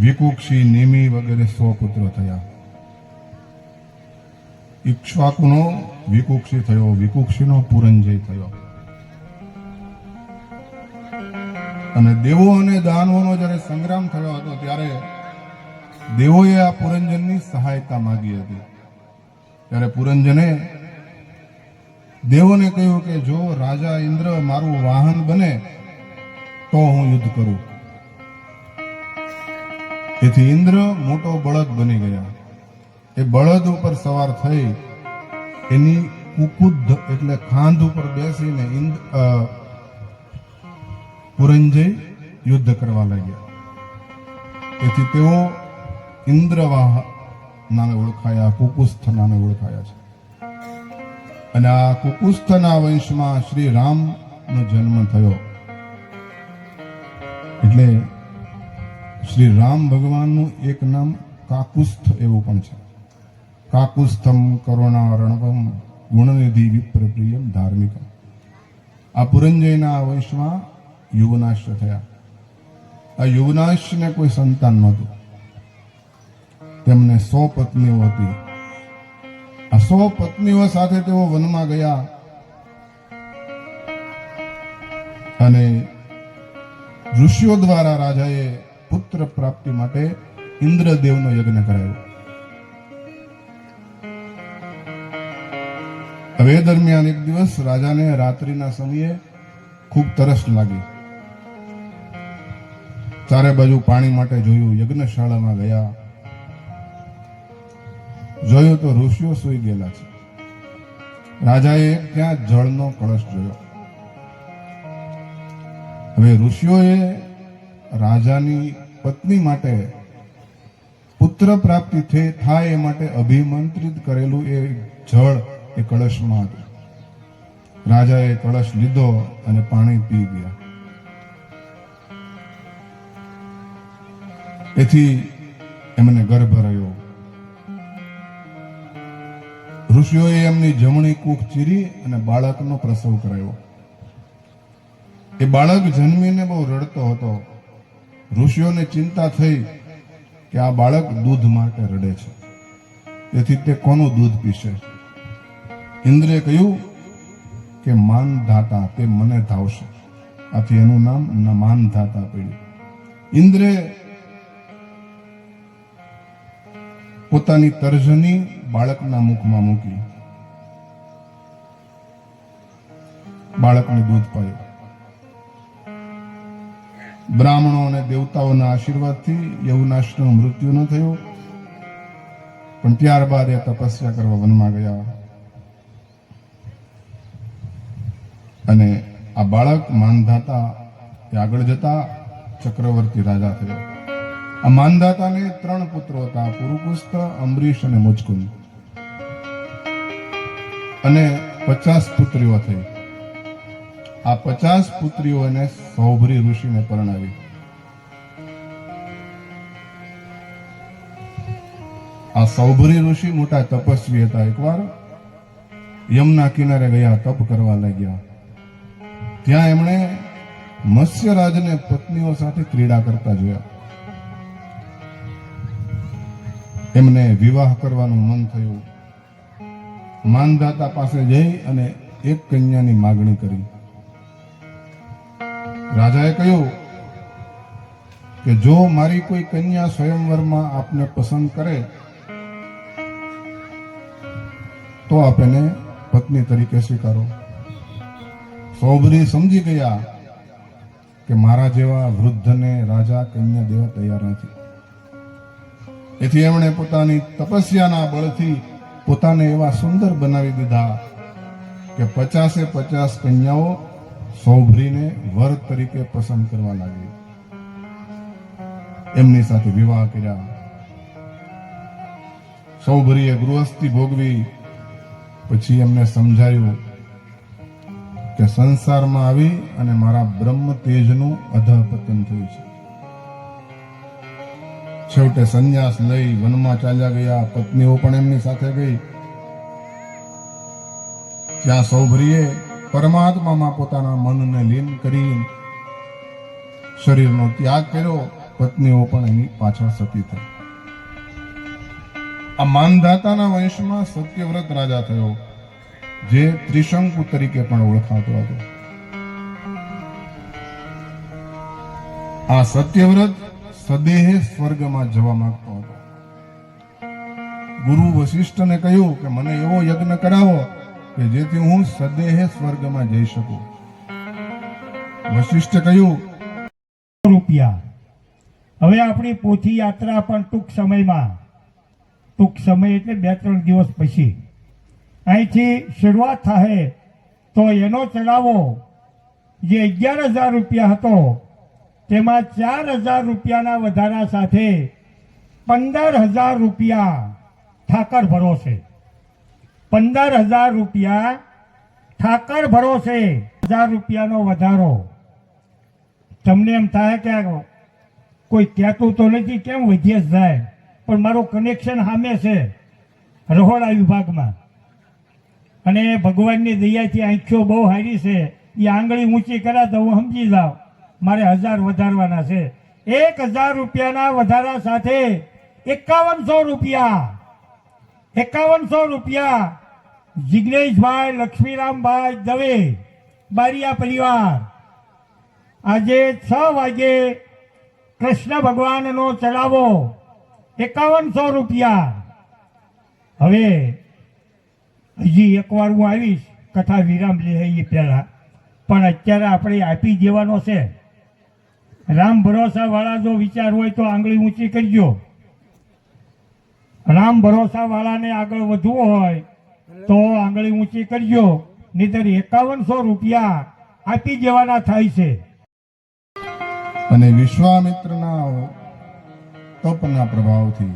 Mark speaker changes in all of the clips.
Speaker 1: વિકુક્ષી નેમી વગેરે સો થયા. ઈક્ષ્વાકુનો વિકુક્ષી થયો, વિકુક્ષીનો પુરંજય થયો. અને દેવો અને દાનવોનો જ્યારે સંગ્રામ થયો હતો, ત્યારે દેવોએ આ પુરંજનની સહાયતા માગી હતી. ત્યારે પુરંજને દેવોને કહ્યું કે, જો રાજા ઇન્દ્ર મારું વાહન બને, તો હું યુદ્ધ કરું. તેથી ઇન્દ્ર મોટો બળદ બની ગયા. એ બળદ ઉપર સવાર થઈ. એની કુકુદ્ધ એટલે ખાંધ ઉપર બેસીને પુરંજય યુદ્ધ કરવા લાગ્યા. તેથી તેઓ ઇન્દ્રવાહ નામે ઓળખાયા કુકુસ્થ નામે ઓળખાયા છે. અને આ કુકુસ્થના વંશમાં શ્રી રામનો જન્મ થયો. એટલે શ્રી રામ ભગવાનનું એક નામ કાકુસ્થ એવું પણ છે. કાકુસ્થમ કરુણારણવમ ગુણનિધિ વિપ્રપ્રિયમ ધાર્મિકમ. આ પુરંજયના વંશમાં યુવનાશ થયા. આ યુવનાશને કોઈ સંતાન નહોતું. તેમને સો પત્નીઓ હતી. આ સો પત્નીઓ સાથે તેઓ વનમાં ગયા. અને ઋષિઓ દ્વારા રાજાએ પુત્ર પ્રાપ્તિ માટે ઇન્દ્રદેવનો યજ્ઞ કરાયો. હવે દરમિયાન એક દિવસ રાજાને રાત્રિના સમયે ખૂબ તરસ લાગી. ચારે બાજુ પાણી માટે જોયું યજ્ઞશાળામાં ગયા. જોયું તો ઋષિઓ સૂઈ ગયેલા છે. રાજાએ ત્યાં જળનો કળશ જોયો. હવે ઋષિઓએ રાજાની પત્ની માટે પુત્ર પ્રાપ્તિ થાય એ માટે અભિમંત્રિત કરેલું એ જળ એ કળશમાં હતું. રાજાએ કળશ લીધો અને પાણી પી ગયા. એથી એમને ગર્ભ રહ્યો. ઋષિઓએ એમની જમણી કૂખ ચીરી અને બાળકનો પ્રસવ કરાયો. એ બાળક જન્મીને બહુ રડતો હતો. ઋષિઓને ચિંતા થઈ કે આ બાળક દૂધ માટે રડે છે. તેથી તે કોનું દૂધ પીશે? ઇન્દ્રે કહ્યું કે માનધાતા તે મને ધાવશે. આથી એનું નામ માન ધાતા પડ્યું. ઇન્દ્રે પોતાની તર્જની બાળકના મુખમાં મૂકી. બાળકને દૂધ પાયું. બ્રાહ્મણો અને દેવતાઓના આશીર્વાદથી યવનાશનું મૃત્યુ ન થયું. પણ ત્યારબાદ એ તપસ્યા કરવા વનમાં ગયા. અને આ બાળક માનધાતા એ આગળ જતા ચક્રવર્તી રાજા થયો. આ માનધાતાને ત્રણ પુત્રો હતા પુરુકુસ્ત અંબરીશ અને મુચકુંદ અને પચાસ પુત્રીઓ થઈ. આ પચાસ પુત્રીઓને સૌભરી ઋષિને પરણાવી. આ સૌભરી ઋષિ મોટા તપસ્વી હતા. એકવાર યમના કિનારે ગયા, તપ કરવા લાગ્યા. ત્યાં એમણે મત્સ્યરાજને પત્નીઓ સાથે ક્રીડા કરતા જોયા. એમને વિવાહ કરવાનું મન થયું. માનદાતા પાસે જઈ અને એક કન્યાની માગણી કરી. રાજાએ કહ્યું કે જો મારી કોઈ કન્યા સ્વયંવરમાં આપને પસંદ કરે, તો આપ એને પત્ની તરીકે સ્વીકારો. સૌભરી સમજી ગયા કે મારા જેવા વૃદ્ધને રાજા કન્યા દેવા તૈયાર નથી. એથી એમણે પોતાની તપસ્યાના બળથી પોતાને એવા સુંદર બનાવી દીધા કે પચાસે પચાસ કન્યાઓ સૌભરીને વર તરીકે પસંદ કરવા લાગી. એમની સાથે વિવાહ કર્યા. સૌભરીએ ગૃહસ્થી ભોગવી. પછી એમને સમજાયું કે સંસારમાં આવી અને મારા બ્રહ્મ તેજનું અધપતન થયું છે. છેવટે સંન્યાસ લઈ વનમાં ચાલ્યા ગયા. પત્નીઓ પણ એમની સાથે ગઈ. ત્યાં સૌભરીએ પરમાત્મામાં પોતાના મનને લીન કરી શરીરનો ત્યાગ કર્યો, પત્નીઓ પણ એની પાછળ સતી થઈ. આ માનધાતાના વંશમાં સત્યવ્રત રાજા થયો, જે ત્રિશંકુ તરીકે પણ ઓળખાતો હતો. આ સત્યવ્રત સદેહે સ્વર્ગમાં જવા માંગતો હતો. ગુરુ વશિષ્ઠને કહ્યું કે, મને એવો યજ્ઞ કરાવો કે જેથી હું સદેહે સ્વર્ગમાં જઈ શકું. વશિષ્ઠ કહ્યું,
Speaker 2: રૂપિયા. હવે આપણી પોથી યાત્રા પણ ટૂંક સમયમાં. ટૂંક સમય એટલે બે ત્રણ દિવસ પછી. અહીંથી શરૂઆત થાય તો એનો ચડાવો જે અગિયાર હજાર રૂપિયા હતો, તેમાં ચાર હજાર રૂપિયાના વધારા સાથે પંદર હજાર રૂપિયા ઠાકર ભરોસે. પંદર હજાર રૂપિયા ઠાકર ભરોસે હજાર રૂપિયાનો વધારો. તમને એમ થાય કે કોઈ કહેતું તો નથી કેમ વધીએ જાય, પણ મારું કનેક્શન સામે છે રહોડા વિભાગમાં. અને ભગવાનની દયાથી આંખીઓ બહુ હારી છે, એ આંગળી ઊંચી કરા તો હું સમજી જાઉં, મારે હજાર વધારવાના છે. એક હજાર રૂપિયાના વધારા સાથે એકાવનસો રૂપિયા એકાવનસો રૂપિયા જિગ્નેશભાઈ લક્ષ્મીરામભાઈ દવે, બારિયા પરિવાર. આજે છ વાગે કૃષ્ણ ભગવાનનો ચડાવો, એકાવનસો રૂપિયા. હવે હજી એકવાર હું આવીશ, કથા વિરામ લઈએ પહેલાં. પણ અત્યારે આપણે આપી દેવાનો છે. રામ ભરોસાવાળા જો વિચાર હોય તો આંગળી ઊંચી કરજો. રામ ભરોસાવાળાને આગળ વધવું હોય તો આંગળી ઊંચી કરજો નહીતર એકાવનસો રૂપિયા આપી જવાના થાય છે.
Speaker 1: અને વિશ્વામિત્રના તપના પ્રભાવથી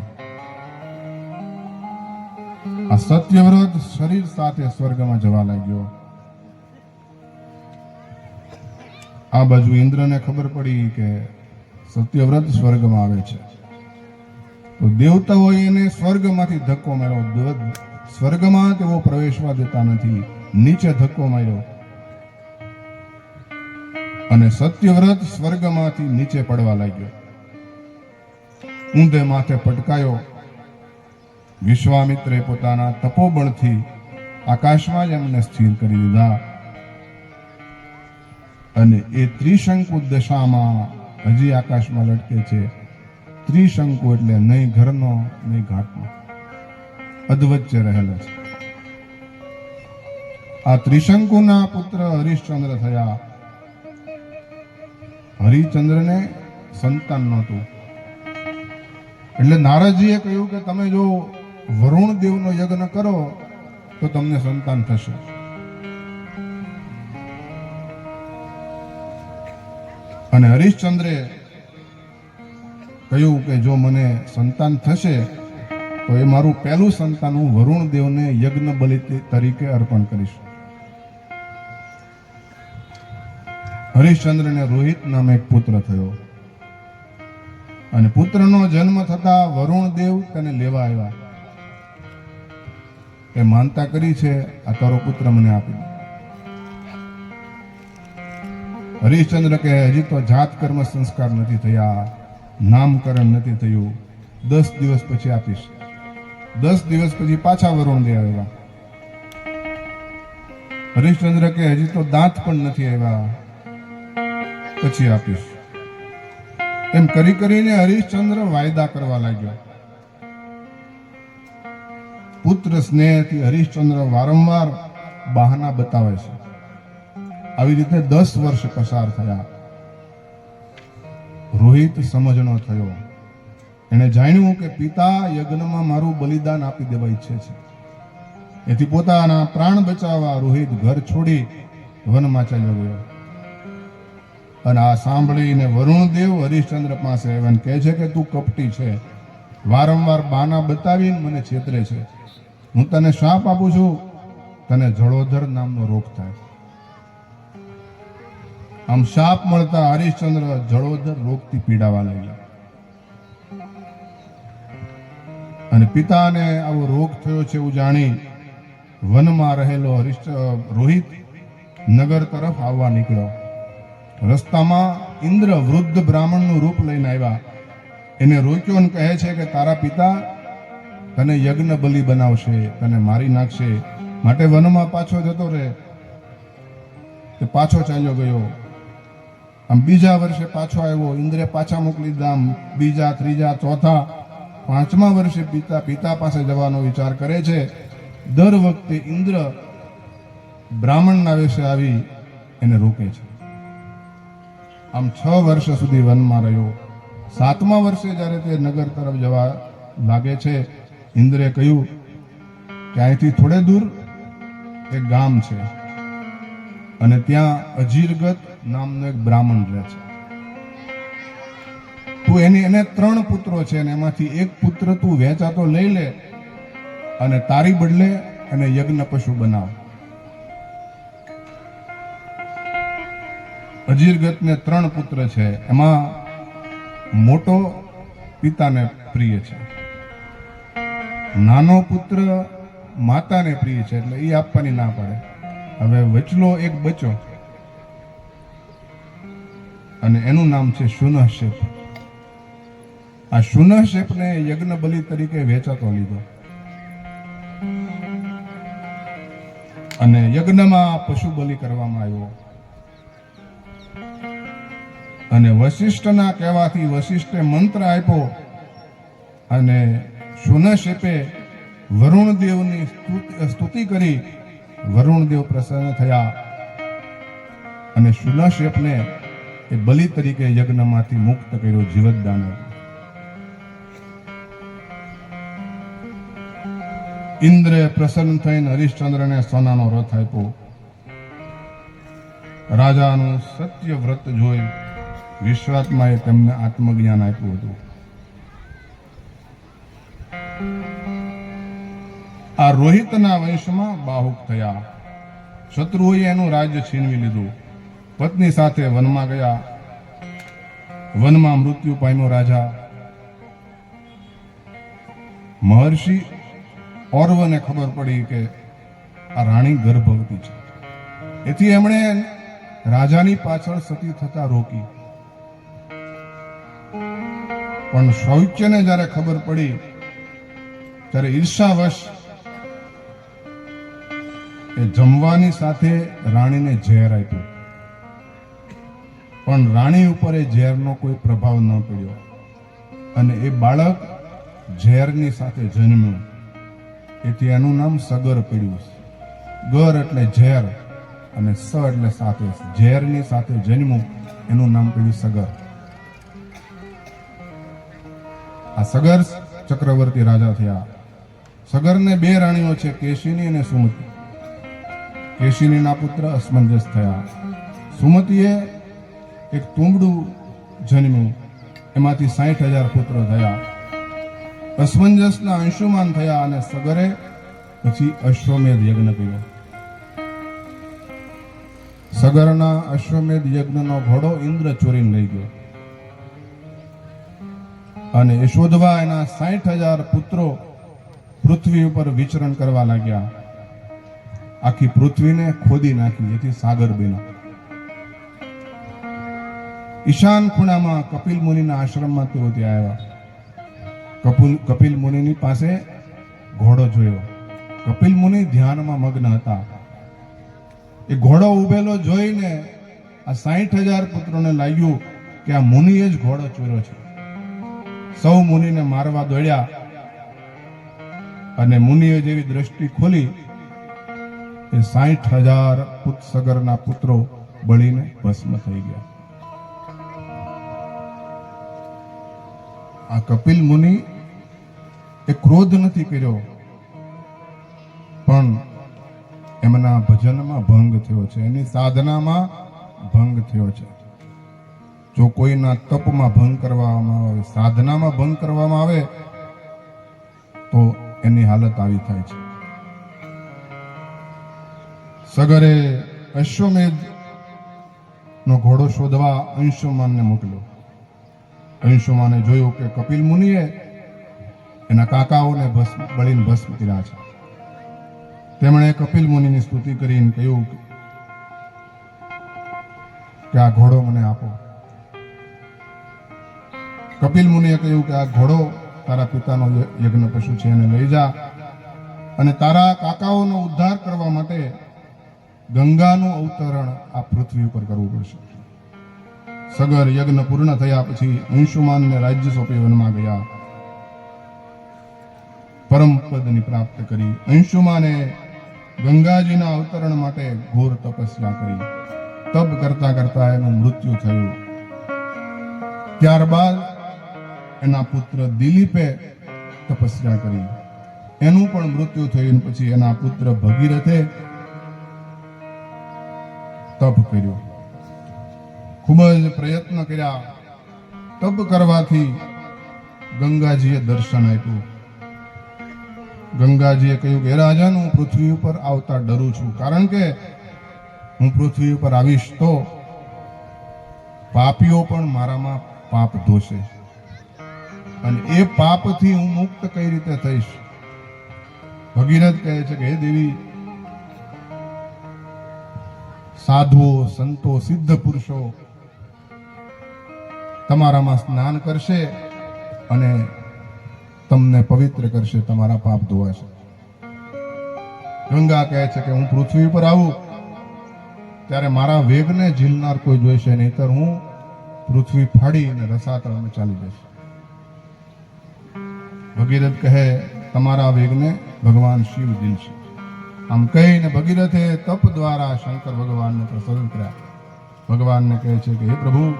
Speaker 1: આ સત્યવ્રત શરીર સાથે સ્વર્ગમાં જવા લાગ્યો. આ બાજુ ઇન્દ્રને ખબર પડી કે સત્યવ્રત સ્વર્ગમાં આવે છે. તો દેવતાઓએ એને સ્વર્ગમાંથી ધક્કો માર્યો. સ્વર્ગમાં તેઓ પ્રવેશવા દેતા નથી. નીચે ધક્કો માર્યો. અને સત્યવ્રત સ્વર્ગમાંથી નીચે પડવા લાગ્યો. ઊંધે માથે પટકાયો. વિશ્વામિત્રે પોતાના તપોબળથી આકાશમાં જ એમને સ્થિર કરી દીધા. અને એ ત્રિશંકુ દશામાં હજી આકાશમાં લટકે છે. ત્રિશંકુ એટલે નહીં ઘરનો, નહીં ઘાટનો. અધવચ્ચે રહેલો છે. આ ત્રિશંકુના પુત્ર હરિશ્ચંદ્ર થયા. હરિચંદ્રને સંતાન નહોતું. એટલે નારદજીએ કહ્યું કે તમે જો વરુણ દેવનો યજ્ઞ કરો, તો તમને સંતાન થશે. અને હરિશ્ચંદ્રે કહ્યું કે જો મને સંતાન થશે તો એ મારું પહેલું સંતાન હું વરુણ યજ્ઞ બલિ તરીકે અર્પણ કરીશ. હરિશ્ચંદ્રને રોહિત નામે એક પુત્ર થયો. અને પુત્રનો જન્મ થતા વરુણ તેને લેવા આવ્યા. એ માનતા કરી છે, આ તારો પુત્ર મને આપી હરિશ્ચંદ્ર કે હજી તો જાત કર્મ સંસ્કાર નથી થયા નામકરણ નથી થયું. દસ દિવસ પછી આપીશ. દસ દિવસ પછી પાછા વરુણ દે આવ્યા. હરિશ્ચંદ્ર કે, હજી તો દાંત પણ નથી આવ્યા. પછી આપીશ. એમ કરી કરીને હરિશ્ચંદ્ર વાયદા કરવા લાગ્યો. પુત્ર સ્નેહથી હરિશ્ચંદ્ર વારંવાર બહાના બતાવે છે. આવી રીતે દસ વર્ષ પસાર થયા. રોહિત સમજણો થયો. એણે જાણ્યું કે પિતા યજ્ઞમાં મારું બલિદાન આપી દેવા ઈચ્છે છે. એથી પોતાના પ્રાણ બચાવવા રોહિત ઘર છોડી વનમાં ચાલ્યો ગયો. અને આ સાંભળીને વરુણદેવ હરિશ્ચંદ્ર પાસે એવન કહે છે કે, તું કપટી છે. વારંવાર બાના બતાવીને મને છેતરે છે. હું તને શાપ આપું છું. તને જળોધર નામનો રોગ થાય. આમ શાપ મળતા હરિશ્ચંદ્ર જળોધર રોગથી પીડાવા લાગ્યા. અને પિતાને આવો રોગ થયો છે એવું જાણી વનમાં રહેલો હરિશ્ચ રોહિત નગર તરફ આવવા નીકળ્યો. રસ્તામાં ઇન્દ્ર વૃદ્ધ બ્રાહ્મણનું રૂપ લઈને આવ્યા. એને રોક્યો અને કહે છે કે, તારા પિતા તને યજ્ઞ બલિ બનાવશે, તને મારી નાખશે. માટે વનમાં પાછો જતો રહે. તે પાછો ચાલ્યો ગયો. આમ બીજા વર્ષે પાછો આવ્યો. ઇન્દ્રે પાછા મોકલી દીધા. બીજા, ત્રીજા, ચોથા પાંચમા વર્ષે પિતા પિતા પાસે જવાનો વિચાર કરે છે. દર વખતે ઇન્દ્ર બ્રાહ્મણના વેશે આવી એને રોકે છે. આમ છ વર્ષ સુધી વનમાં રહ્યો. સાતમા વર્ષે જ્યારે તે નગર તરફ જવા લાગે છે ઇન્દ્રે કહ્યું કે અહીંથી થોડે દૂર? એક ગામ છે. અને ત્યાં અજીરગત નામનો એક બ્રાહ્મણ રહે છે. તું એની, એને ત્રણ પુત્રો છે અને એમાંથી એક પુત્ર તું વેચાતો લઈ લે અને તારી બદલે એને યજ્ઞ પશુ બનાવ. અજીરગતને ત્રણ પુત્ર છે. એમાં મોટો પિતાને પ્રિય છે. નાનો પુત્ર માતાને પ્રિય છે, એટલે એ આપવાની ના પડે. હવે વચલો એક બચો અને એનું નામ છે શુનશેપ આ શુનશેપને યજ્ઞ બલિ તરીકે વેચાતો લીધો. અને યજ્ઞમાં પશુ બલિ કરવામાં આવ્યો. અને વશિષ્ઠના કહેવાથી વશિષ્ઠે મંત્ર આપ્યો અને શુનશેપે વરુણદેવની સ્તુતિ- કરી વરુણદેવ પ્રસન્ન થયા. અને શુનશેપને એ બલિ તરીકે યજ્ઞમાંથી મુક્ત કર્યો જીવતદાન. આપ્યું. ઇન્દ્રે પ્રસન્ન થઈને હરિશ્ચંદ્રને સોનાનો રથ આપ્યો. રાજાનું સત્ય વ્રત જોઈ વિશ્વાત્માએ તેમને આત્મજ્ઞાન આપ્યું હતું. આ રોહિતના વંશમાં બાહુક થયા. શત્રુઓએ એનું રાજ્ય છીનવી લીધું. પત્ની સાથે વનમાં ગયા. વનમાં મૃત્યુ પામ્યો રાજા. મહર્ષિ ઓર્વને ખબર પડી કે આ રાણી ગર્ભવતી છે. એથી એમણે રાજાની પાછળ સતી થતા રોકી. પણ શૌચ્યને જ્યારે ખબર પડી, ત્યારે ઈર્ષાવશ એ જમવાની સાથે રાણીને ઝેર આપ્યું. પણ રાણી ઉપર એ ઝેરનો કોઈ પ્રભાવ ન પડ્યો. અને એ બાળક ઝેરની સાથે જન્મ્યું. એથી એનું નામ સગર પડ્યું ગર એટલે ઝેર અને સ એટલે સાથે ઝેરની સાથે જન્મું, એનું નામ પડ્યું સગર. આ સગર ચક્રવર્તી રાજા થયા. સગરને બે રાણીઓ છે, કેશિની અને સુમતી. કેશિનીના પુત્ર અસમંજસ થયા. સુમતીએ એક તુંબડું જન્મ્યું. એમાંથી સાઠ હજાર પુત્રો થયા. અસમંજસના અંશુમાન થયા અને સગરે પછી અશ્વમેધ યજ્ઞ કર્યો. સગરના અશ્વમેધ યજ્ઞનો ઘોડો ઇન્દ્ર ચોરીને લઈ ગયો. અને યશોધવા એના સાઠ હજાર પુત્રો પૃથ્વી ઉપર વિચરણ કરવા લાગ્યા. આખી પૃથ્વીને ખોદી નાખી, જેથી સાગર બન્યો. ઈશાન ખૂણામાં કપિલ મુનિના આશ્રમમાં તેઓ ત્યાં આવ્યા. કપિલ કપિલ મુનિની પાસે ઘોડો જોયો. કપિલ મુનિ ધ્યાનમાં મગ્ન હતા. એ ઘોડો ઉભેલો જોઈને આ સાઠ હજાર પુત્રોને લાગ્યું કે આ મુનિએ જ ઘોડો ચોર્યો છે. સૌ મુનિને મારવા દોડ્યા અને મુનિએ જેવી દ્રષ્ટિ ખોલી એ સાઠ હજાર પુત્સગરના પુત્રો બળીને ભસ્મ થઈ ગયા. આ કપિલ મુનિ એ ક્રોધ નથી કર્યો. પણ એમના ભજનમાં ભંગ થયો છે. એની સાધનામાં ભંગ થયો છે. જો કોઈના તપમાં ભંગ કરવામાં આવે, સાધનામાં ભંગ કરવામાં આવે, તો એની હાલત આવી થાય છે. સગરે અશ્વમેધ નો ઘોડો શોધવા અંશુમાનને મોકલ્યો. અંશુમાને જોયું કે કપિલ મુનિએ એના કાકાઓને ભસ્મ બળીને ભસ્મ કર્યા છે. તેમણે કપિલ મુનિની સ્તુતિ કરીને કહ્યું કે આ ઘોડો મને આપો. કપિલ મુનિએ કહ્યું કે આ ઘોડો તારા પિતાનો યજ્ઞ પશુ છે, એને લઈ જા. અને તારા કાકાઓનો ઉદ્ધાર કરવા માટે ગંગાનું અવતરણ આ પૃથ્વી ઉપર કરવું પડશે. સગર યજ્ઞ પૂર્ણ થયા પછી અંશુમાનને રાજ્ય સોંપી વનમાં ગયા. પરમ પદની પ્રાપ્ત કરી. અંશુમાને ગંગાજીના અવતરણ માટે ઘોર તપસ્યા કરી. તપ કરતા કરતા એનું મૃત્યુ થયું. ત્યારબાદ એના પુત્ર દિલીપે તપસ્યા કરી. એનું પણ મૃત્યુ થયું પછી એના પુત્ર ભગીરથે તપ કર્યો. ખૂબ જ પ્રયત્ન કર્યા. તપ કરવાથી ગંગાજીએ દર્શન આપ્યું. ગંગાજીએ કહ્યું કે, "હે રાજન, હું પૃથ્વી ઉપર આવતા ડરું છું. કારણ કે હું પૃથ્વી ઉપર આવીશ તો પાપીઓ પણ મારામાં પાપ ધોશે. અને એ પાપથી હું મુક્ત કઈ રીતે થઈશ? ભગીરથ કહે છે કે, હે દેવી, સાધુઓ, સંતો, સિદ્ધ પુરુષો, તમારામાં સ્નાન કરશે અને તમને પવિત્ર કરશે, તમારા પાપ ધોવાશે. ગંગા કહે છે કે હું પૃથ્વી ઉપર આવું, ત્યારે મારા વેગને ઝીલનાર કોઈ જોઈશે નહીતર હું પૃથ્વી ફાડી અને રસાતળમાં ચાલી જઈશ. ભગીરથ કહે, તમારા વેગને ભગવાન શિવ ઝીલશે આમ કહીને ભગીરથે તપ દ્વારા શંકર ભગવાનને પ્રસન્ન કર્યા. ભગવાનને કહે છે કે, હે પ્રભુ,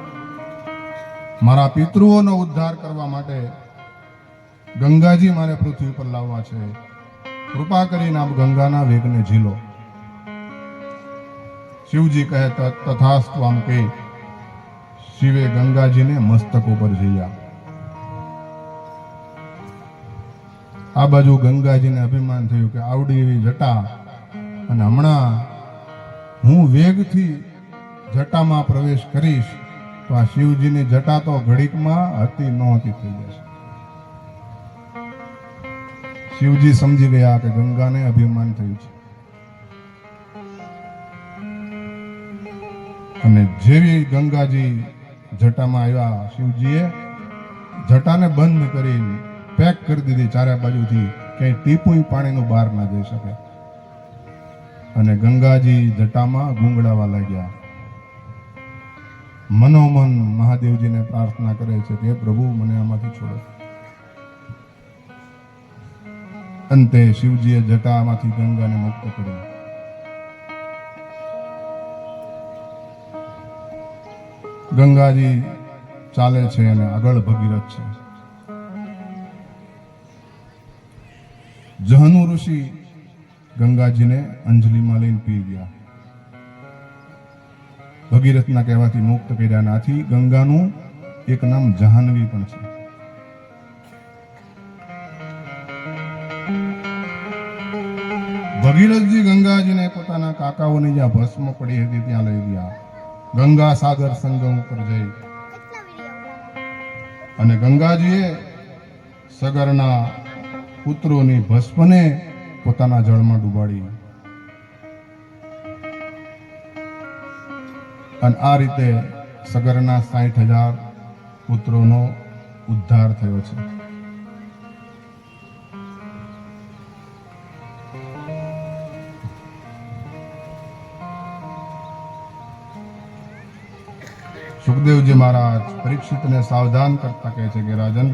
Speaker 1: મારા પિતૃઓનો ઉદ્ધાર કરવા માટે ગંગાજી મારે પૃથ્વી પર લાવવા છે. કૃપા કરીને આપ ગંગાના વેગને ઝીલો. શિવજી કહે, "ત- તથાસ્તુ આમ કહી, શિવે ગંગાજીને મસ્તક ઉપર જઈયા આ બાજુ ગંગાજીને અભિમાન થયું કે આવડી એવી જટા અને હમણાં હું વેગથી જટામાં પ્રવેશ કરીશ, તો આ શિવજીની જટા તો ઘડીકમાં હતી નહોતી થઈ જશે. શિવજી સમજી ગયા કે ગંગાને અભિમાન થયું છે. અને જેવી ગંગાજી જટામાં આવ્યા, શિવજીએ જટાને બંધ કરી પેક કરી દીધી ચારે બાજુથી, ક્યાંય ટીપું પાણીનું બહાર ના જઈ શકે. અને ગંગાજી જટામાં ગુંગળાવા લાગ્યા. મનોમન મહાદેવજીને પ્રાર્થના કરે છે કે પ્રભુ, મને આમાંથી છોડો. અંતે શિવજીએ જટામાંથી ગંગાને મુક્ત કરી ગંગાજી ચાલે છે અને આગળ ભગીરથ છે. જહનુ ઋષિ ગંગાજીને અંજલિમાં લઈને પી ગયા. ભગીરથના કહેવાથી મુક્ત કર્યા નાથી ગંગાનું એક નામ જહાનવી પણ છે. ભગીરથજી ગંગાજીને પોતાના કાકાઓની જ્યાં ભસ્મ પડી હતી, ત્યાં લઈ ગયા. ગંગા સાગર સંગમ ઉપર જઈ. અને ગંગાજીએ સગરના પુત્રોની ભસ્મને પોતાના જળમાં ડૂબાડી. અને આ રીતે સગરના સાઠ હજાર પુત્રોનો ઉદ્ધાર થયો છે. સુખદેવજી મહારાજ પરીક્ષિતને સાવધાન કરતા કહે છે કે રાજન,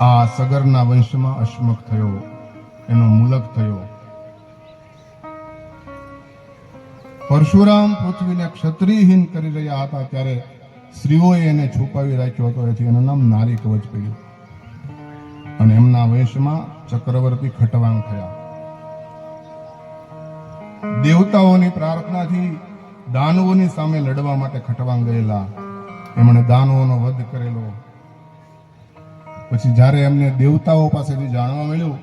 Speaker 1: આ સગરના વંશમાં અશ્મક થયો, એનો મુલક થયો. પરશુરામ પૃથ્વીને ક્ષત્રિયહીન કરી રહ્યા હતા ત્યારે સ્ત્રીઓએ એને છુપાવી રાખ્યો હતો, એથી એનું નામ નારી કવચ પડ્યું. અને એમના વંશમાં ચક્રવર્તી ખટવાંગ થયા. દેવતાઓની પ્રાર્થનાથી દાનવોની સામે લડવા માટે ખટવા ગયેલા. એમણે દાનવોનો વધ કરેલો. પછી જ્યારે એમને દેવતાઓ પાસેથી જાણવા મળ્યું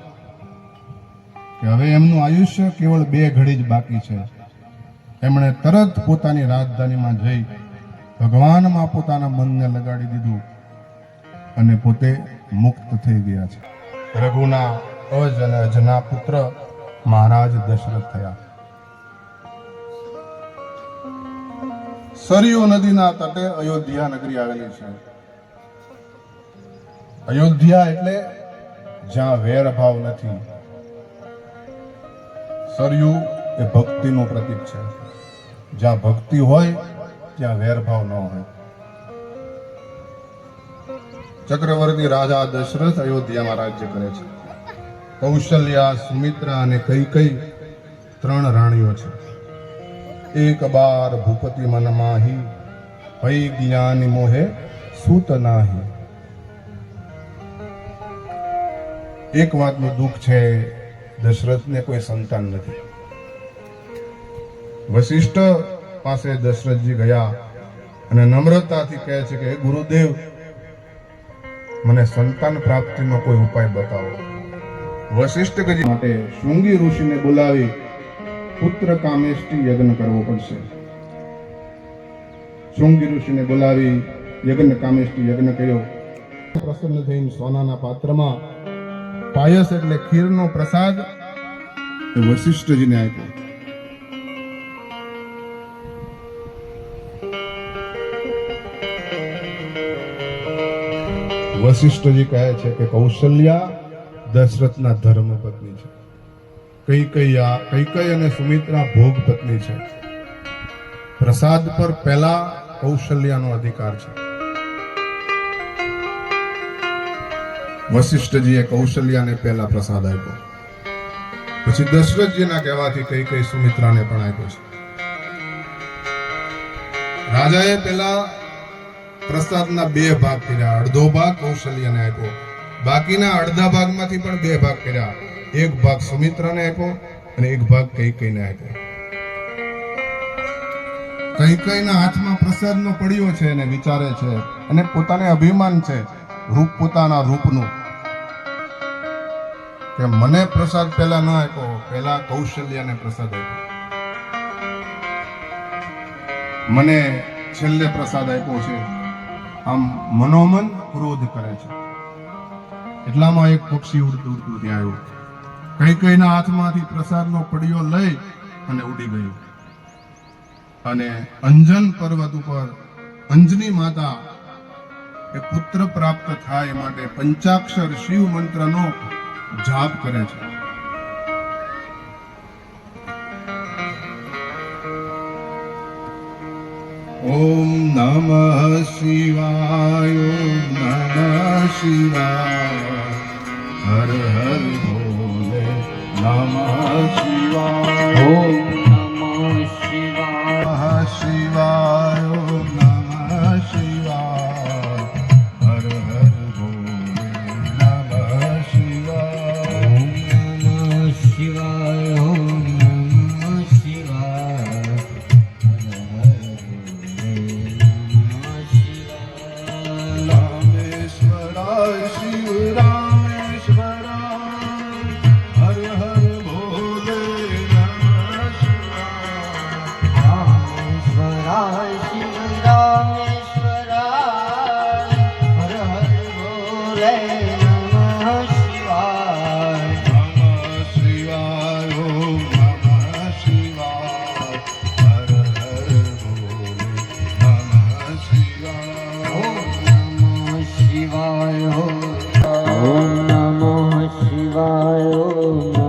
Speaker 1: કે હવે એમનું આયુષ્ય કેવળ બે ઘડી જ બાકી છે, એમણે તરત પોતાની રાજધાનીમાં જઈ ભગવાનમાં પોતાના મનને લગાડી દીધું અને પોતે મુક્ત થઈ ગયા છે. રઘુના અજ અને અજના પુત્ર મહારાજ દશરથ થયા. સરયુ નદીના તટે અયોધ્યા નગરી આવેલી છે. અયોધ્યા એટલે જ્યાં વેર ભાવ નથી. સરયુ એ ભક્તિનું પ્રતીક છે. જ્યાં ભક્તિ હોય, ત્યાં વેરભાવ ન હોય. ચક્રવર્તી રાજા દશરથ અયોધ્યામાં રાજ્ય કરે છે. કૌશલ્યા, સુમિત્રા અને કઈ કઈ ત્રણ રાણીઓ છે. એક બાર ભૂપતિ મન માહી ભય જ્ઞાન મોહે સૂત નાહી. એક વાતનું દુઃખ છે, દશરથને કોઈ સંતાન નથી. વશિષ્ઠ પાસે દશરથજી ગયા અને નમ્રતાથી કહે છે કે ગુરુદેવ, મને સંતાન પ્રાપ્તિનો કોઈ ઉપાય બતાવો. વશિષ્ઠજી માટે શૃંગી ઋષિને બોલાવી પુત્ર કામેષ્ટી યજ્ઞ કરવો પડશે. શૃંગી ઋષિને બોલાવી યજ્ઞ કામેષ્ટી યજ્ઞ કર્યો. પ્રસન્ન થઈને સોનાના પાત્રમાં પાયસ એટલે ખીરનો પ્રસાદ એ વશિષ્ઠજીને આપ્યો. વશિષ્ઠજી કહે છે કે કૌશલ્યા દશરથના ધર્મ પત્ની છે. કઈ કઈ અને સુમિત્રા ભોગ પત્ની છે. પ્રસાદ પર પહેલા કૌશલ્યાનો અધિકાર છે. વશિષ્ઠજીએ કૌશલ્યાને પહેલા પ્રસાદ આપ્યો. પછી દશરથજીના કહેવાથી કઈ કઈ સુમિત્રાને પણ આપ્યો છે. રાજાએ પહેલા પ્રસાદના બે ભાગ કર્યા. અડધો ભાગ કૌશલ્યને આપ્યો. બાકીના અડધા ભાગમાંથી પણ બે ભાગ કર્યા. એક ભાગ સુમિત્રાને આપ્યો અને એક ભાગ કૈકેયીને આપ્યો. કૈકેયીના હાથમાં પ્રસાદનો પડ્યો છે અને વિચારે છે અને પોતાને અભિમાન છે રૂપ પોતાના રૂપનું. કે મને પ્રસાદ પહેલા ન આપ્યો, પહેલા કૌશલ્યને પ્રસાદ આપ્યો. મને છેલ્લે પ્રસાદ આપ્યો છે. આમ મનોમન ક્રોધ કરે છે. એટલામાં એક પક્ષી ઉડતું ઉડતું ત્યાં આવ્યું. કઈ કઈના હાથમાંથી પ્રસાદનો પડિયો લઈ અને ઉડી ગયો. અને અંજન પર્વત ઉપર અંજની માતા એ પુત્ર પ્રાપ્ત થાય માટે પંચાક્ષર શિવ મંત્રનો જાપ કરે છે. ઓમ નમઃ શિવાય, ઓમ નમઃ શિવાય, હર હર નમઃ શિવાય Oh.